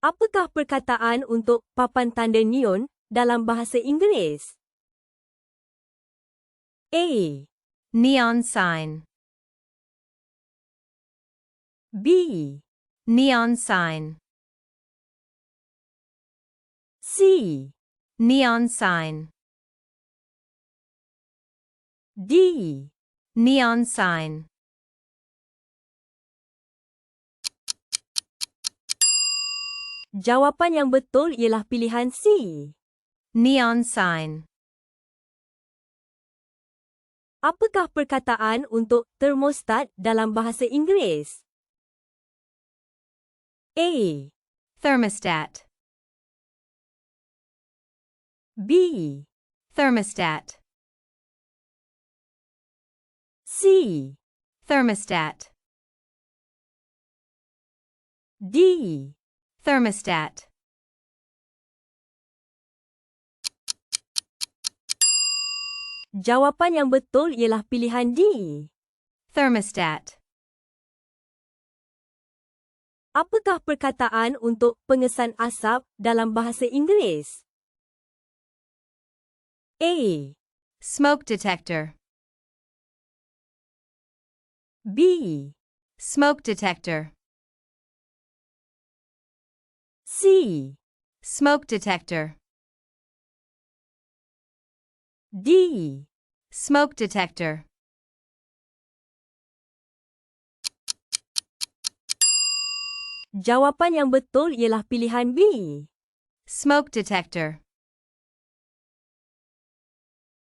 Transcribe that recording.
Apakah perkataan untuk papan tanda neon dalam bahasa Inggeris? A, Neon sign. B, Neon sign. C, Neon sign. D. Neon sign. Jawapan yang betul ialah pilihan C. Neon sign. Apakah perkataan untuk termostat dalam bahasa Inggeris? A, Thermostat. B, Thermostat. C, Thermostat. D. Thermostat. Jawapan yang betul ialah pilihan D. Thermostat. Apakah perkataan untuk pengesan asap dalam bahasa Inggeris? A, Smoke detector. B, Smoke detector. C, Smoke detector. D. Smoke detector. Jawapan yang betul ialah pilihan B. Smoke detector.